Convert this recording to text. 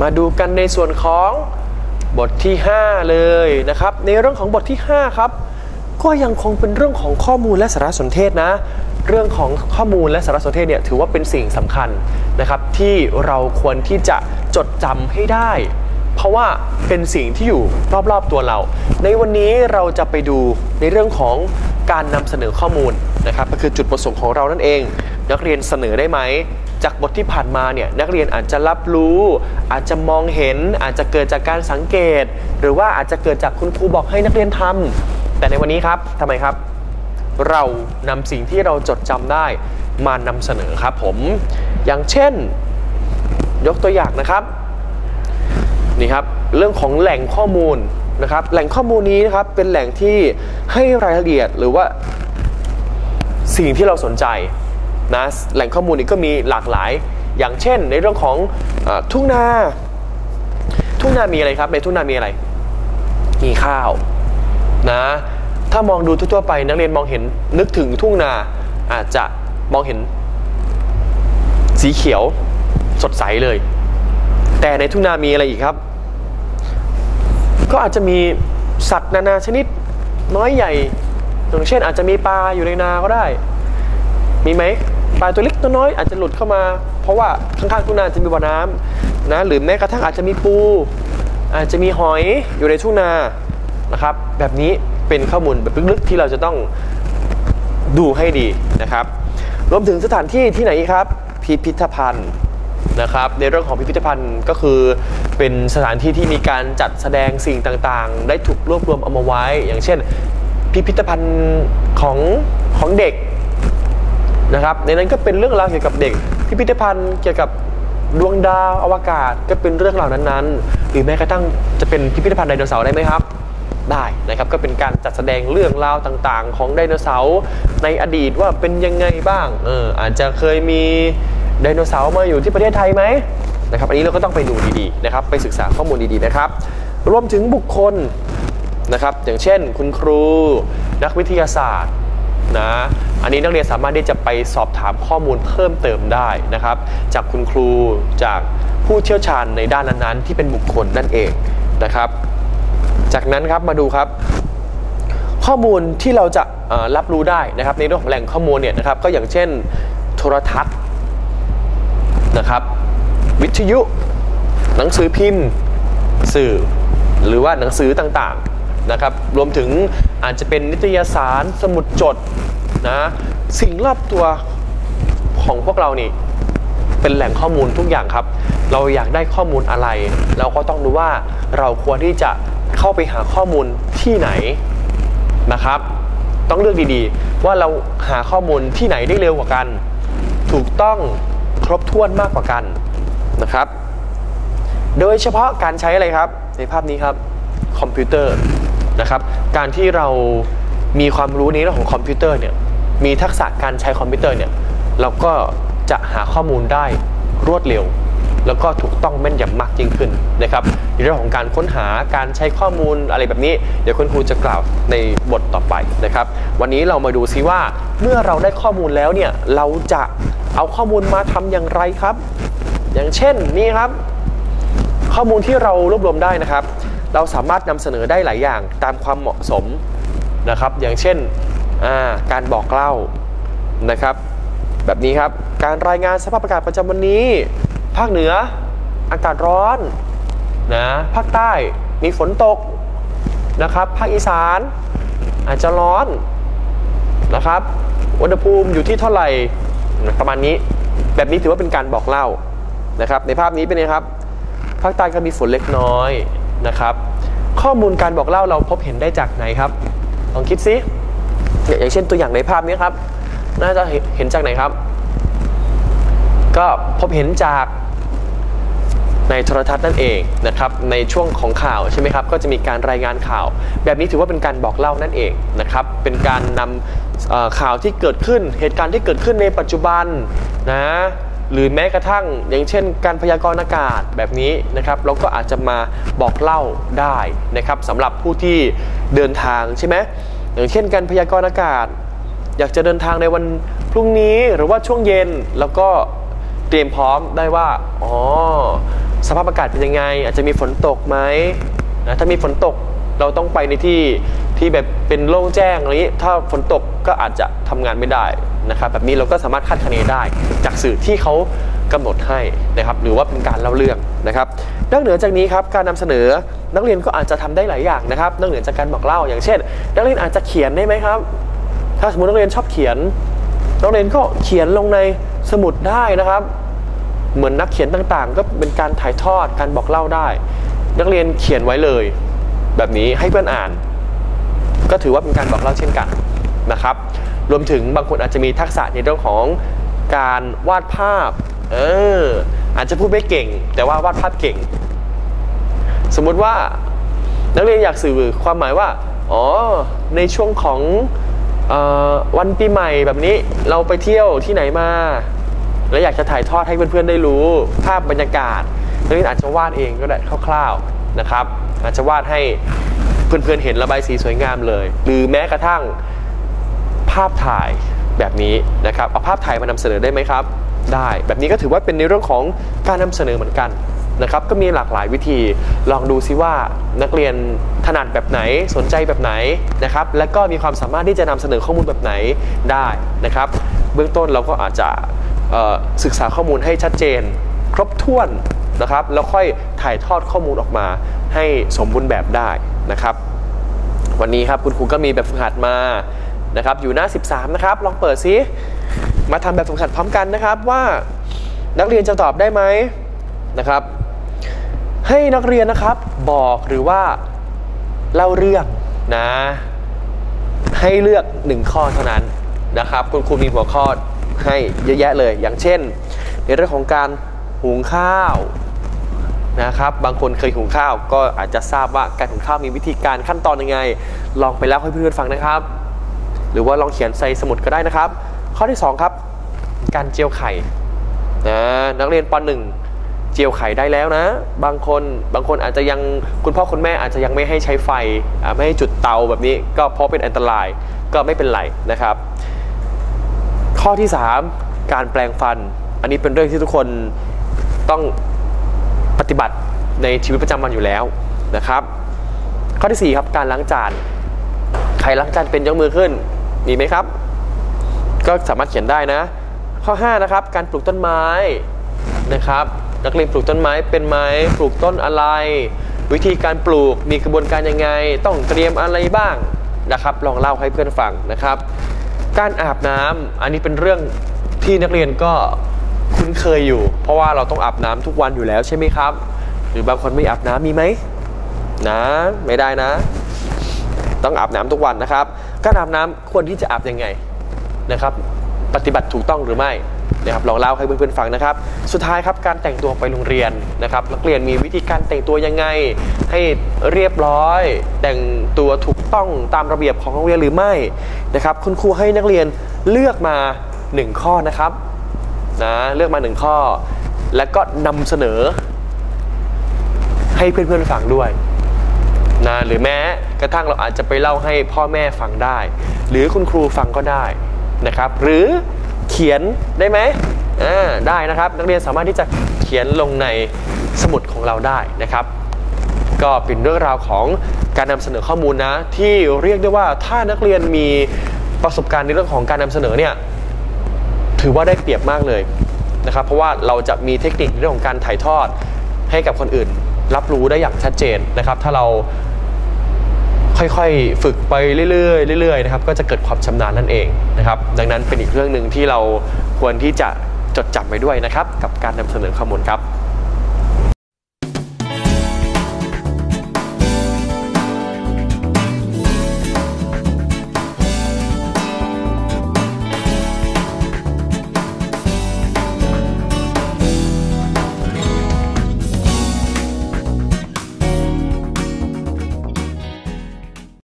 มาดูกันในส่วนของบทที่ 5 เลยนะครับ ในเรื่องของบทที่ 5 ครับ ก็ยังคงเป็นเรื่องของข้อมูลและสารสนเทศนะ เรื่องของข้อมูลและสารสนเทศเนี่ยถือว่าเป็นสิ่งสำคัญนะครับที่เราควรที่จะจดจำให้ได้ เพราะว่าเป็นสิ่งที่อยู่รอบๆตัวเรา ในวันนี้เราจะไปดูในเรื่องของการนำเสนอข้อมูลนะครับก็คือจุดประสงค์ของเรานั่นเอง นักเรียนเสนอได้ไหม จากบทที่ผ่านมาเนี่ยนักเรียนอาจจะรับรู้ อาจจะมองเห็น อาจจะเกิดจากการสังเกต หรือว่าอาจจะเกิดจากคุณครูบอกให้นักเรียนทำแต่ในวันนี้ครับทำไมครับ เรานำสิ่งที่เราจดจำได้มานำเสนอครับผม อย่างเช่น ยกตัวอย่างนะครับนี่ครับเรื่องของแหล่งข้อมูลนะครับ แหล่งข้อมูลนี้นะครับเป็นแหล่งที่ให้รายละเอียดหรือว่าสิ่งที่เราสนใจ นะแหล่งข้อมูลนี้ก็มีหลากหลาย อย่างเช่น ในเรื่องของอทุ่งนา ทุ่งนามีอะไรครับ ในทุ่งนามีอะไร มีข้าวนะ ถ้ามองดูทั่วๆไปนักเรียนมองเห็นนึกถึงทุ่งนาอาจจะมองเห็นสีเขียวสดใสเลย แต่ในทุ่งนามีอะไรอีกครับ ก็อาจจะมีสัตว์นานาชนิดน้อยใหญ่อย่างเช่นอาจจะมีปลาอยู่ในนาก็ได้ มีไหม ปลาตัวเล็กตัวน้อยอาจจะหลุดเข้ามา เพราะว่าข้างๆทุ่งนาจะมีบ่อน้ำนะหรือแม้กระทั่งอาจจะมีปู อาจจะมีหอยอยู่ในทุ่งนานะครับ แบบนี้เป็นข้อมูลแบบลึกๆที่เราจะต้องดูให้ดีนะครับ รวมถึงสถานที่ที่ไหนครับ พิพิธภัณฑ์นะครับ ในเรื่องของพิพิธภัณฑ์ก็คือเป็นสถานที่ที่มีการจัดแสดงสิ่งต่างๆ ได้ถูกรวบรวมเอามาไว้ อย่างเช่น พิพิธภัณฑ์ของของเด็ก นะครับ ในนั้นก็เป็นเรื่องราวเกี่ยวกับเด็ก พิพิธภัณฑ์เกี่ยวกับดวงดาวอวกาศก็เป็นเรื่องราวนั้นๆ หรือแม้กระทั่งจะเป็นพิพิธภัณฑ์ไดโนเสาร์ได้ไหมครับ ได้นะครับก็เป็นการจัดแสดงเรื่องราวต่างๆ ของไดโนเสาร์ในอดีตว่าเป็นยังไงบ้างเอออาจจะเคยมีไดโนเสาร์มาอยู่ที่ประเทศไทยไหมนะครับอันนี้เราก็ต้องไปดูดีๆนะครับไปศึกษาข้อมูลดีๆนะครับ รวมถึงบุคคลนะครับอย่างเช่น คุณครู นักวิทยาศาสตร์นะ อันนี้นักเรียนสามารถที่จะไปสอบถามข้อมูลเพิ่มเติมได้นะครับ จากคุณครูจากผู้เชี่ยวชาญในด้านนั้นๆที่เป็นบุคคลนั่นเองนะครับ จากนั้นครับมาดูครับ ข้อมูลที่เราจะรับรู้ได้นะครับ ในเรื่องของแหล่งข้อมูลเนี่ยนะครับ ก็อย่างเช่นโทรทัศน์นะครับ วิทยุ หนังสือพิมพ์ สื่อ หรือว่าหนังสือต่างๆนะครับ รวมถึงอาจจะเป็นนิตยสารสมุดจด นะสิ่งรอบตัวของพวกเรานี่เป็นแหล่งข้อมูลทุกอย่างครับ เราอยากได้ข้อมูลอะไร เราก็ต้องดูว่าเราควรที่จะเข้าไปหาข้อมูลที่ไหนนะครับ ต้องเลือกดีๆ ว่าเราหาข้อมูลที่ไหนได้เร็วกว่ากัน ถูกต้องครบถ้วนมากกว่ากันนะครับ โดยเฉพาะการใช้อะไรครับ ในภาพนี้ครับคอมพิวเตอร์นะครับ การที่เรามีความรู้ในเรื่องของคอมพิวเตอร์เนี่ย มีทักษะการใช้คอมพิวเตอร์เนี่ยเราก็จะหาข้อมูลได้รวดเร็ว แล้วก็ถูกต้องแม่นยำมากยิ่งขึ้นนะครับในเรื่องของการค้นหาการใช้ข้อมูลอะไรแบบนี้ เดี๋ยวคุณครูจะกล่าวในบทต่อไปนะครับ วันนี้เรามาดูซิว่าเมื่อเราได้ข้อมูลแล้วเนี่ยเราจะเอาข้อมูลมาทำอย่างไรครับ อย่างเช่นนี่ครับ ข้อมูลที่เรารวบรวมได้นะครับ เราสามารถนำเสนอได้หลายอย่างตามความเหมาะสมนะครับ อย่างเช่น การบอกเล่านะครับ แบบนี้ครับการรายงานสภาพอากาศประจำวันนี้ ภาคเหนืออากาศร้อนนะภาคใต้มีฝนตกนะครับ ภาคอีสานอาจจะร้อนนะครับอุณหภูมิอยู่ที่เท่าไหร่ประมาณนี้ แบบนี้ถือว่าเป็นการบอกเล่านะครับ ในภาพนี้เป็นไงครับ ภาคใต้ก็มีฝนเล็กน้อยนะครับ ข้อมูลการบอกเล่าเราพบเห็นได้จากไหนครับ ลองคิดซิ อย่างเช่นตัวอย่างในภาพนี้ครับ น่าจะเห็นจากไหนครับ ก็พบเห็นจากในโทรทัศน์นั่นเองนะครับในช่วงของข่าวใช่ไหมครับก็จะมีการรายงานข่าว แบบนี้ถือว่าเป็นการบอกเล่านั่นเองนะครับเป็นการนำข่าวที่เกิดขึ้น เหตุการณ์ที่เกิดขึ้นในปัจจุบันนะหรือแม้กระทั่งอย่างเช่น การพยากรณ์อากาศแบบนี้นะครับเราก็อาจจะมาบอกเล่าได้นะครับสำหรับผู้ที่เดินทางใช่ไหม อย่างเช่นการพยากรณ์อากาศ อยากจะเดินทางในวันพรุ่งนี้หรือว่าช่วงเย็นแล้วก็เตรียมพร้อมได้ว่าอ๋อสภาพอากาศเป็นยังไง อาจจะมีฝนตกไหมนะถ้ามีฝนตกเราต้องไปในที่ที่แบบเป็นโล่งแจ้งอะไรอย่างนี้ถ้าฝนตกก็อาจจะทำงานไม่ได้นะครับแบบนี้เราก็สามารถคาดคะเนได้ จากสื่อที่เขา กำหนดให้นะครับหรือว่าเป็นการเล่าเรื่องนะครับนอกเหนือจากนี้ครับการนำเสนอนักเรียนก็อาจจะทำได้หลายอย่างนะครับนอกเหนือจากการบอกเล่าอย่างเช่น นักเรียนอาจจะเขียนได้ไหมครับ ถ้าสมมตินักเรียนชอบเขียน นักเรียนก็เขียนลงในสมุดได้นะครับ เหมือนนักเขียนต่างๆ ก็เป็นการถ่ายทอดการบอกเล่าได้ นักเรียนเขียนไว้เลย แบบนี้ให้เพื่อนอ่าน ก็ถือว่าเป็นการบอกเล่าเช่นกันนะครับ รวมถึงบางคนอาจจะมีทักษะในเรื่องของการวาดภาพ เออ อาจจะพูดไม่เก่ง แต่ว่าวาดภาพเก่ง สมมุติว่านักเรียนอยากสื่อความหมายว่า อ๋อ ในช่วงของออวันปีใหม่แบบนี้เราไปเที่ยวที่ไหนมา แล้วอยากจะถ่ายทอดให้เพื่อนๆได้รู้ ภาพบรรยากาศนักเรียนอาจจะวาดเองก็ได้คร่าวๆนะครับ อาจจะวาดให้เพื่อนๆเห็นระบายสีสวยงามเลย หรือแม้กระทั่งภาพถ่ายแบบนี้นะครับ เอาภาพถ่ายมานำเสนอได้ไหมครับ ได้ แบบนี้ก็ถือว่าเป็นในเรื่องของการนำเสนอเหมือนกันนะครับก็มีหลากหลายวิธีลองดูซิว่านักเรียนถนัดแบบไหนสนใจแบบไหนนะครับและก็มีความสามารถที่จะนำเสนอข้อมูลแบบไหนได้นะครับ เบื้องต้นเราก็อาจจะศึกษาข้อมูลให้ชัดเจน ครบถ้วนนะครับแล้วค่อยถ่ายทอดข้อมูลออกมาให้สมบูรณ์แบบได้นะครับ วันนี้ครับคุณครูก็มีแบบฝึกหัดมานะครับอยู่หน้า 13 นะครับ ลองเปิดซิ มาทำแบบฝึกหัดพร้อมกันนะครับว่านักเรียนจะตอบได้ไหมนะครับ ให้นักเรียนนะครับบอกหรือว่าเล่าเรื่องนะ ให้เลือกหนึ่งข้อเท่านั้นนะครับ คุณครูมีหัวข้อให้เยอะแยะเลย อย่างเช่น ในเรื่องของการหุงข้าวนะครับ บางคนเคยหุงข้าว ก็อาจจะทราบว่าการหุงข้าวมีวิธีการขั้นตอนยังไง ลองไปเล่าให้เพื่อนๆฟังนะครับ หรือว่าลองเขียนใส่สมุดก็ได้นะครับ ข้อที่ 2 ครับ การเจียวไข่นะนักเรียนป .1 เจียวไข่ได้แล้วนะ บางคนบางคนอาจจะยังคุณพ่อคุณแม่อาจจะยังไม่ให้ใช้ไฟไม่ให้จุดเตาแบบนี้ ก็เพราะเป็นอันตรายก็ไม่เป็นไรนะครับ ข้อที่ 3 การแปลงฟัน อันนี้เป็นเรื่องที่ทุกคนต้องปฏิบัติในชีวิตประจำวันอยู่แล้วนะครับ ข้อที่ 4 ครับการล้างจานใครล้างจานเป็นยกมือขึ้นมีไหมครับ ก็สามารถเขียนได้นะ ข้อ 5 นะครับ การปลูกต้นไม้นะครับ นักเรียนปลูกต้นไม้เป็นไหมปลูกต้นอะไร วิธีการปลูกมีกระบวนการยังไง ต้องเตรียมอะไรบ้างนะครับ ลองเล่าให้เพื่อนฟังนะครับ การอาบน้ำอันนี้เป็นเรื่องที่นักเรียนก็คุ้นเคยอยู่ เพราะว่าเราต้องอาบน้ำทุกวันอยู่แล้วใช่ไหมครับ หรือบางคนไม่อาบน้ำมีไหมนะไม่ได้นะ ต้องอาบน้ำทุกวันนะครับ การอาบน้ำควรที่จะอาบยังไง นะครับปฏิบัติถูกต้องหรือไม่นะครับลองเล่าให้เพื่อนๆฟังนะครับ สุดท้ายครับการแต่งตัวไปโรงเรียนนะครับนักเรียนมีวิธีการแต่งตัวยังไง ให้เรียบร้อย แต่งตัวถูกต้องตามระเบียบของโรงเรียนหรือไม่นะครับ คุณครูให้นักเรียนเลือกมา 1 ข้อนะครับนะเลือกมา 1 ข้อ แล้วก็นำเสนอ ให้เพื่อนๆฟังด้วยนะหรือแม้กระทั่งเราอาจจะไปเล่าให้พ่อแม่ฟังได้ หรือคุณครูฟังก็ได้ นะครับหรือเขียนได้ไหมอ่าได้นะครับ นักเรียนสามารถที่จะเขียนลงในสมุดของเราได้นะครับ ก็เป็นเรื่องราวของการนำเสนอข้อมูลนะ ที่เรียกได้ว่าถ้านักเรียนมีประสบการณ์ในเรื่องของการนำเสนอเนี่ยถือว่าได้เปรียบมากเลยนะครับ เพราะว่าเราจะมีเทคนิคในเรื่องของการถ่ายทอดให้กับคนอื่น รับรู้ได้อย่างชัดเจนนะครับ ถ้าเรา ค่อยๆ ฝึกไปเรื่อยๆเรื่อยๆนะครับก็จะเกิดความชำนาญนั่นเองนะครับดังนั้นเป็นอีกเรื่องหนึ่งที่เราควรที่จะจดจำไว้ด้วยนะครับกับการนำเสนอข้อมูลครับ